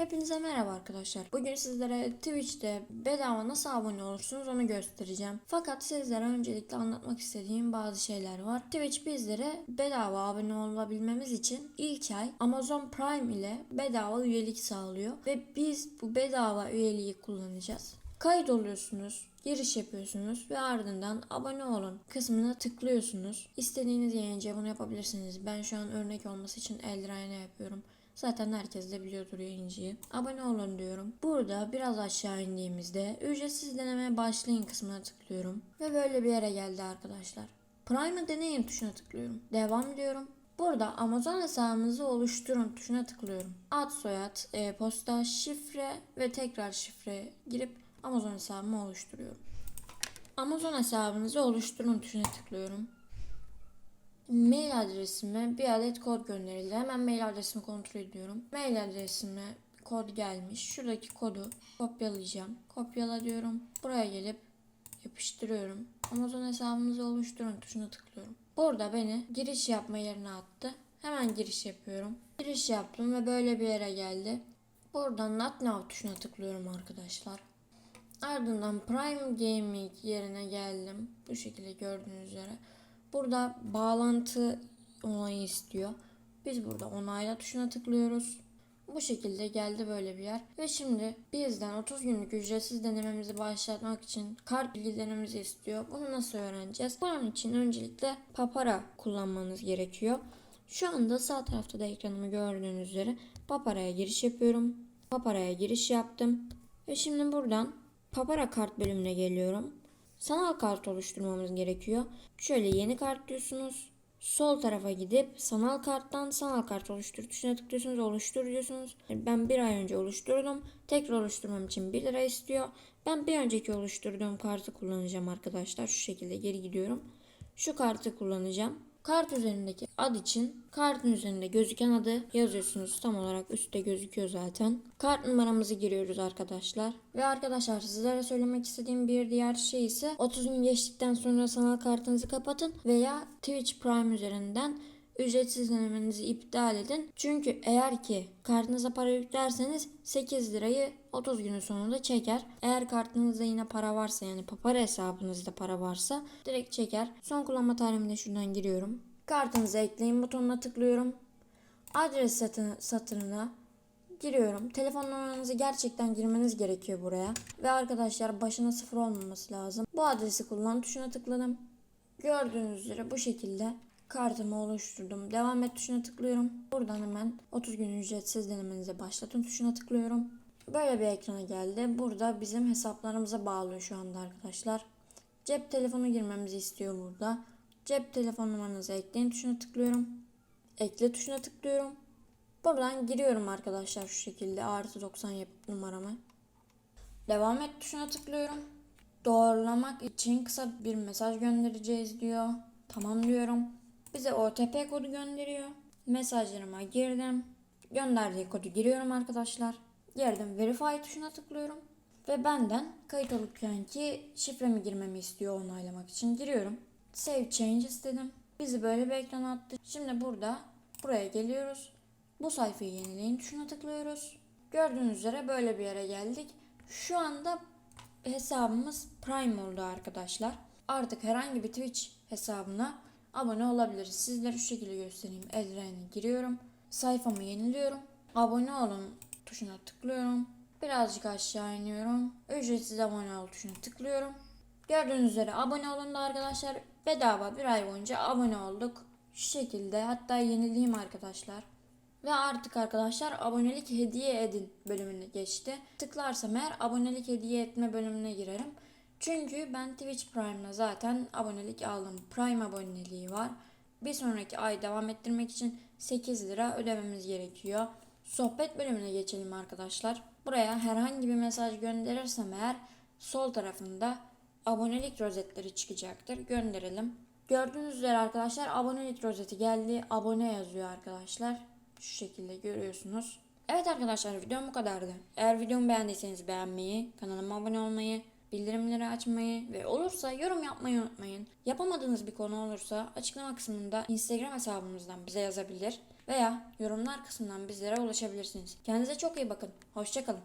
Hepinize merhaba arkadaşlar. Bugün sizlere Twitch'te bedava nasıl abone olursunuz onu göstereceğim. Fakat sizlere öncelikle anlatmak istediğim bazı şeyler var. Twitch bizlere bedava abone olabilmemiz için ilk ay Amazon Prime ile bedava üyelik sağlıyor. Ve biz bu bedava üyeliği kullanacağız. Kayıt oluyorsunuz, giriş yapıyorsunuz ve ardından abone olun kısmına tıklıyorsunuz. İstediğiniz yayıncıya bunu yapabilirsiniz. Ben şu an örnek olması için Eldraine yapıyorum. Zaten herkes de biliyordur yayıncıyı. Abone olun diyorum. Burada biraz aşağı indiğimizde ücretsiz denemeye başlayın kısmına tıklıyorum. Ve böyle bir yere geldi arkadaşlar. Prime'ı deneyin tuşuna tıklıyorum. Devam diyorum. Burada Amazon hesabınızı oluşturun tuşuna tıklıyorum. Ad, soyad, e-posta, şifre ve tekrar şifre girip Amazon hesabımı oluşturuyorum. Amazon hesabınızı oluşturun tuşuna tıklıyorum. Mail adresime bir adet kod gönderildi. Hemen mail adresimi kontrol ediyorum. Mail adresime kod gelmiş. Şuradaki kodu kopyalayacağım. Kopyala diyorum. Buraya gelip yapıştırıyorum. Amazon hesabınızı oluşturun tuşuna tıklıyorum. Burada beni giriş yapma yerine attı. Hemen giriş yapıyorum. Giriş yaptım ve böyle bir yere geldi. Buradan Not Now tuşuna tıklıyorum arkadaşlar. Ardından Prime Gaming yerine geldim. Bu şekilde gördüğünüz üzere. Burada bağlantı onayı istiyor. Biz burada onayla tuşuna tıklıyoruz. Bu şekilde geldi böyle bir yer. Ve şimdi bizden 30 günlük ücretsiz denememizi başlatmak için kart bilgilerimizi istiyor. Bunu nasıl öğreneceğiz? Bunun için öncelikle Papara kullanmanız gerekiyor. Şu anda sağ tarafta da ekranımı gördüğünüz üzere Papara'ya giriş yapıyorum. Papara'ya giriş yaptım. Ve şimdi buradan Papara kart bölümüne geliyorum. Sanal kart oluşturmamız gerekiyor. Şöyle yeni kart diyorsunuz. Sol tarafa gidip sanal karttan sanal kart oluştur tuşuna tıklıyorsunuz. Oluştur diyorsunuz. Ben bir ay önce oluşturdum. Tekrar oluşturmam için 1 lira istiyor. Ben bir önceki oluşturduğum kartı kullanacağım arkadaşlar. Şu şekilde geri gidiyorum. Şu kartı kullanacağım. Kart üzerindeki ad için kartın üzerinde gözüken adı yazıyorsunuz. Tam olarak üstte gözüküyor zaten. Kart numaramızı giriyoruz arkadaşlar. Ve arkadaşlar sizlere söylemek istediğim bir diğer şey ise 30 gün geçtikten sonra sanal kartınızı kapatın veya Twitch Prime üzerinden ücretsiz denemenizi iptal edin. Çünkü eğer ki kartınıza para yüklerseniz 8 lirayı 30 günün sonunda çeker. Eğer kartınızda yine para varsa yani papara hesabınızda para varsa direkt çeker. Son kullanma tarihimde şuradan giriyorum. Kartınızı ekleyin butonuna tıklıyorum. Adres satını, satırına giriyorum. Telefon numaranızı gerçekten girmeniz gerekiyor buraya. Ve arkadaşlar başına sıfır olmaması lazım. Bu adresi kullan tuşuna tıkladım. Gördüğünüz üzere bu şekilde kartımı oluşturdum. Devam et tuşuna tıklıyorum. Buradan hemen 30 gün ücretsiz denemenize başlatın tuşuna tıklıyorum. Böyle bir ekrana geldi. Burada bizim hesaplarımıza bağlı şu anda arkadaşlar. Cep telefonu girmemizi istiyor burada. Cep telefon numaranızı ekleyin tuşuna tıklıyorum. Ekle tuşuna tıklıyorum. Buradan giriyorum arkadaşlar şu şekilde artı 90 yapıp numaramı. Devam et tuşuna tıklıyorum. Doğrulamak için kısa bir mesaj göndereceğiz diyor. Tamam diyorum. Bize OTP kodu gönderiyor. Mesajlarıma girdim. Gönderdiği kodu giriyorum arkadaşlar. Girdim verify tuşuna tıklıyorum. Ve benden kayıt olup ki şifremi girmemi istiyor onaylamak için giriyorum. Save changes dedim. Bizi böyle bir ekran attı. Şimdi burada buraya geliyoruz. Bu sayfayı yenileyin tuşuna tıklıyoruz. Gördüğünüz üzere böyle bir yere geldik. Şu anda hesabımız Prime oldu arkadaşlar. Artık herhangi bir Twitch hesabına abone olabiliriz. Sizlere şu şekilde göstereyim. Eldiren'e giriyorum. Sayfamı yeniliyorum. Abone olun tuşuna tıklıyorum. Birazcık aşağı iniyorum. Ücretsiz abone ol tuşuna tıklıyorum. Gördüğünüz üzere abone olun da arkadaşlar. Bedava bir ay boyunca abone olduk. Şu şekilde hatta yenileyim arkadaşlar. Ve artık arkadaşlar abonelik hediye edin bölümüne geçti. Tıklarsam eğer abonelik hediye etme bölümüne girerim. Çünkü ben Twitch Prime'la zaten abonelik aldım. Prime aboneliği var. Bir sonraki ay devam ettirmek için 8 lira ödememiz gerekiyor. Sohbet bölümüne geçelim arkadaşlar. Buraya herhangi bir mesaj gönderirsem eğer sol tarafında abonelik rozetleri çıkacaktır. Gönderelim. Gördüğünüz üzere arkadaşlar abonelik rozeti geldi. Abone yazıyor arkadaşlar. Şu şekilde görüyorsunuz. Evet arkadaşlar videom bu kadardı. Eğer videomu beğendiyseniz beğenmeyi, kanalıma abone olmayı, bildirimleri açmayı ve olursa yorum yapmayı unutmayın. Yapamadığınız bir konu olursa açıklama kısmında Instagram hesabımızdan bize yazabilir veya yorumlar kısmından bizlere ulaşabilirsiniz. Kendinize çok iyi bakın. Hoşçakalın.